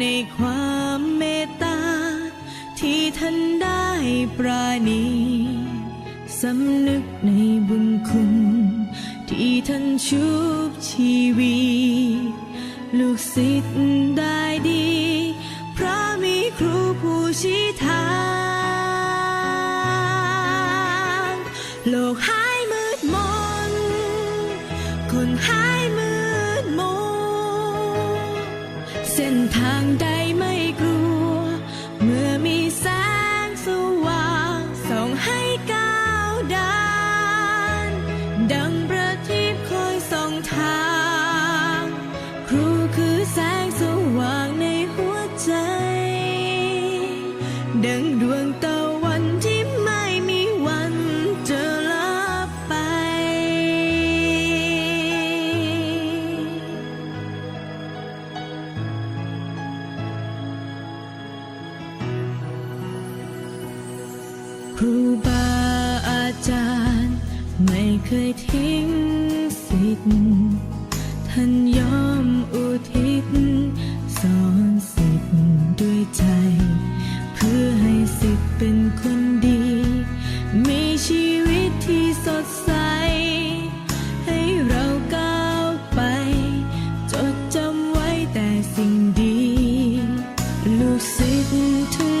ในความเมตตา ที่ท่านได้ปราณีสำนึกในบุญคุณ ที่ท่านชุบชีวีลูกศิษย์ได้ดีเพราะมีครูผู้ชี้ทาง โลกหายมืดมน คนหายมืด เส้นทางใดไม่กลัว เมื่อมีแสงสว่างส่องให้ก้าวเดินดังประทีปคอยส่องทาง ครูคือแสงสว่างในหัวใจ ดังดวงตะ ครูบาอาจารย์ ไม่เคยทิ้งสิทธิ์ท่านยอมอุทิศ สอนสิทธิ์ด้วยใจ เพื่อให้สิทธิ์เป็นคนดี มีชีวิตที่สดใส ให้เราก้าวไป จดจำไว้แต่สิ่งดี ลูกศิษย์ทั้ง